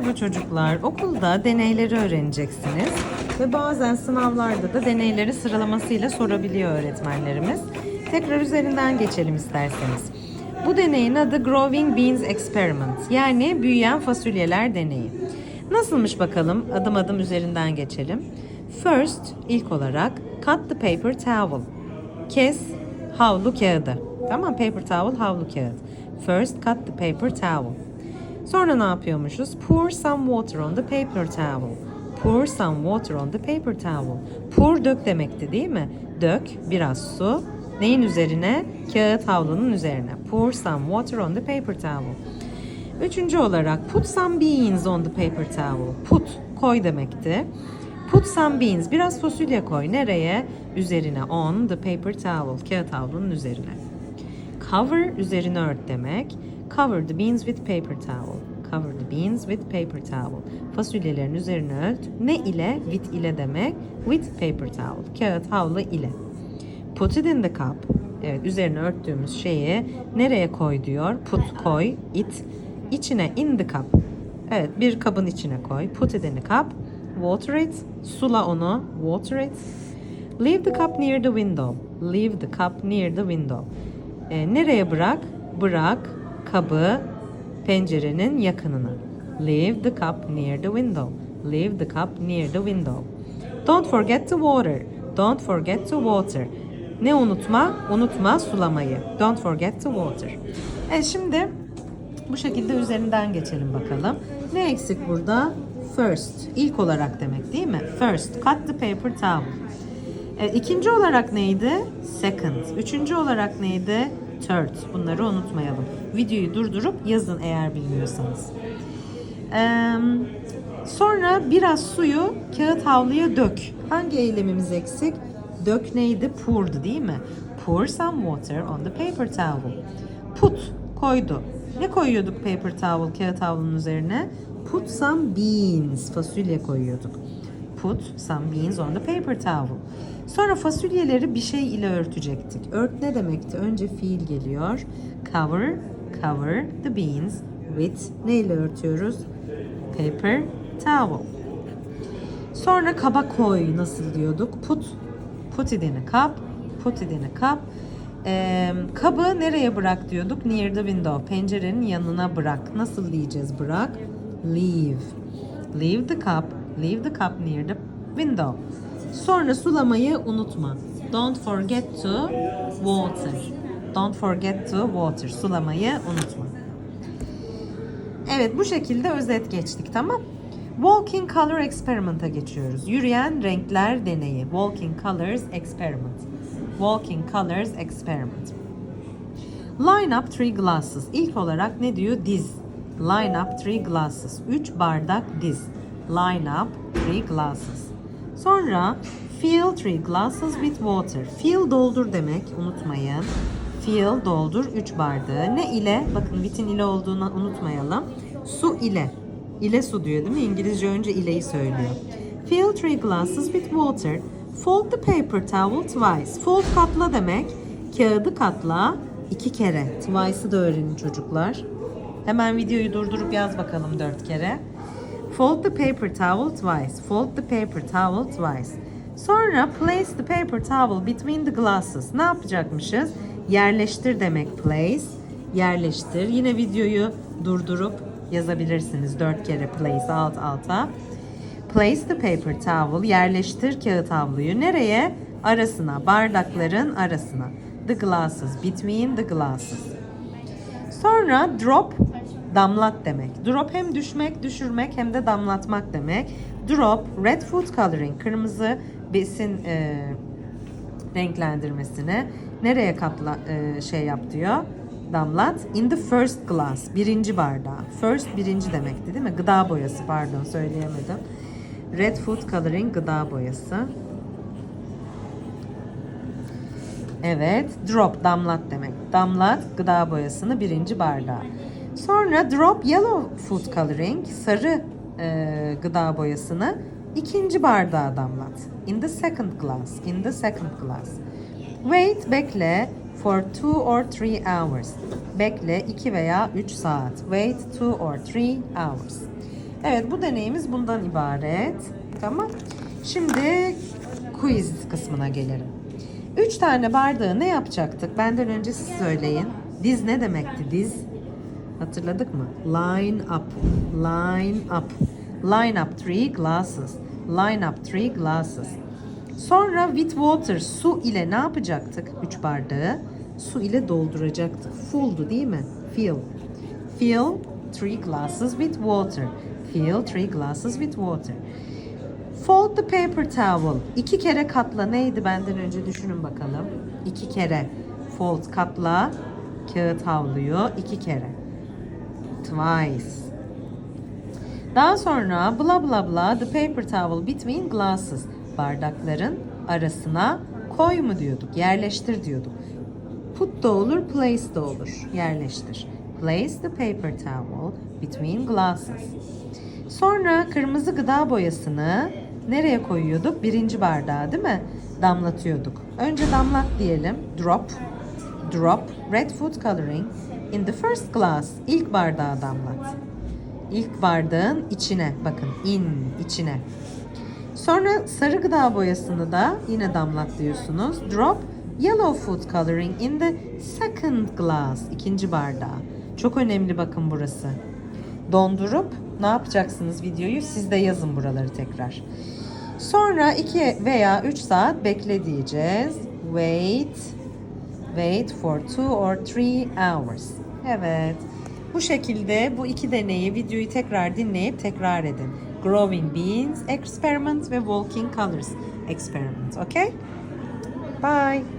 Merhaba çocuklar. Okulda deneyleri öğreneceksiniz. Ve bazen sınavlarda da deneyleri sıralamasıyla sorabiliyor öğretmenlerimiz. Tekrar üzerinden geçelim isterseniz. Bu deneyin adı Growing Beans Experiment. Yani büyüyen fasulyeler deneyi. Nasılmış bakalım? Adım adım üzerinden geçelim. First, ilk olarak cut the paper towel. Kes havlu kağıdı. Tamam paper towel havlu kağıt. First cut the paper towel. Sonra ne yapıyormuşuz? Pour some water on the paper towel. Pour some water on the paper towel. Pour dök demekti değil mi? Dök biraz su. Neyin üzerine? Kağıt havlunun üzerine. Pour some water on the paper towel. Üçüncü olarak put some beans on the paper towel. Put koy demekti. Put some beans biraz fasulye koy. Nereye? Üzerine on the paper towel. Kağıt havlunun üzerine. Cover üzerine ört demek. Cover the beans with paper towel. Cover the beans with paper towel. Fasulyelerin üzerine ört. Ne ile? With ile demek. With paper towel. Kağıt havlu ile. Put it in the cup. Evet üzerine örttüğümüz şeyi nereye koy diyor. Put koy. It. içine in the cup. Evet bir kabın içine koy. Put it in the cup. Water it. Sula onu. Water it. Leave the cup near the window. Leave the cup near the window. E, nereye bırak? Bırak kabı pencerenin yakınına. Leave the cup near the window. Leave the cup near the window. Don't forget to water. Don't forget to water. Ne unutma? Unutma sulamayı. Don't forget to water. Evet şimdi bu şekilde üzerinden geçelim bakalım. Ne eksik burada? First. ilk olarak demek değil mi? First. Cut the paper towel. Evet, ikinci olarak neydi? Second. Üçüncü olarak neydi? Third. Bunları unutmayalım. Videoyu durdurup yazın eğer bilmiyorsanız. Ee, sonra biraz suyu kağıt havluya dök. Hangi eylemimiz eksik? Dök neydi? Pour'du değil mi? Pour some water on the paper towel. Put koydu. Ne koyuyorduk paper towel kağıt havlunun üzerine? Put some beans. Fasulye koyuyorduk. Put some beans on the paper towel. Sonra fasulyeleri bir şey ile örtecektik. Ört ne demekti? Önce fiil geliyor. Cover, cover the beans with ne ile örtüyoruz? Paper towel. Sonra kaba koy nasıl diyorduk? Put, put it in a cup, put it in a cup. Ee, kabı nereye bırak diyorduk? Near the window. Pencerenin yanına bırak. Nasıl diyeceğiz bırak? Leave. Leave the cup. Leave the cup near the window. Sonra sulamayı unutma. Don't forget to water. Don't forget to water. Sulamayı unutma. Evet bu şekilde özet geçtik tamam. Walking Color Experiment'a geçiyoruz. Yürüyen renkler deneyi. Walking Colors Experiment. Walking Colors Experiment. Line up three glasses. İlk olarak ne diyor? Diz. Line up three glasses. Üç bardak diz. Line up three glasses. Sonra fill three glasses with water. Fill doldur demek unutmayın. Fill doldur 3 bardağı. Ne ile? Bakın with'in ile olduğunu unutmayalım. Su ile. İle su diyor değil mi? İngilizce önce ileyi söylüyor. Fill three glasses with water. Fold the paper towel twice. Fold katla demek. Kağıdı katla iki kere. Twice'ı da öğrenin çocuklar. Hemen videoyu durdurup yaz bakalım dört kere. Fold the paper towel twice. Fold the paper towel twice. Sonra place the paper towel between the glasses. Ne yapacakmışız? Yerleştir demek place. Yerleştir. Yine videoyu durdurup yazabilirsiniz. Dört kere place alt alta. Place the paper towel. Yerleştir kağıt havluyu. Nereye? Arasına. Bardakların arasına. The glasses. Between the glasses. Sonra drop damlat demek. Drop hem düşmek, düşürmek hem de damlatmak demek. Drop red food coloring kırmızı besin e, renklendirmesine nereye katla e, şey yap diyor. Damlat in the first glass birinci bardağı. First birinci demekti değil mi? Gıda boyası pardon söyleyemedim. Red food coloring gıda boyası. Evet, drop damlat demek. Damlat gıda boyasını birinci bardağa. Sonra drop yellow food coloring sarı e, gıda boyasını ikinci bardağa damlat. In the second glass. In the second glass. Wait bekle for two or three hours. Bekle 2 veya 3 saat. Wait two or three hours. Evet bu deneyimiz bundan ibaret. Tamam. Şimdi quiz kısmına gelelim. Üç tane bardağı ne yapacaktık? Benden önce siz söyleyin. Diz ne demekti diz? Hatırladık mı? Line up. Line up. Line up three glasses. Line up three glasses. Sonra with water su ile ne yapacaktık? Üç bardağı su ile dolduracaktık. Full'du değil mi? Fill. Fill three glasses with water. Fill three glasses with water. Fold the paper towel. İki kere katla neydi benden önce düşünün bakalım. İki kere. Fold katla. Kağıt havluyu iki kere. Twice. Daha sonra bla bla bla the paper towel between glasses. Bardakların arasına koy mu diyorduk, yerleştir diyorduk. Put da olur, place da olur. Yerleştir. Place the paper towel between glasses. Sonra kırmızı gıda boyasını nereye koyuyorduk? Birinci bardağa değil mi? Damlatıyorduk. Önce damlat diyelim. Drop. Drop red food coloring in the first glass. İlk bardağa damlat. İlk bardağın içine bakın in içine. Sonra sarı gıda boyasını da yine damlatlıyorsunuz. Drop yellow food coloring in the second glass. ikinci bardağa. Çok önemli bakın burası. Dondurup ne yapacaksınız videoyu? Siz de yazın buraları tekrar. Sonra 2 veya 3 saat bekle diyeceğiz. Wait. Wait for 2 or 3 hours. Evet. Bu şekilde bu iki deneyi videoyu tekrar dinleyip tekrar edin. Growing Beans Experiment ve Walking Colors Experiment. Okay? Bye.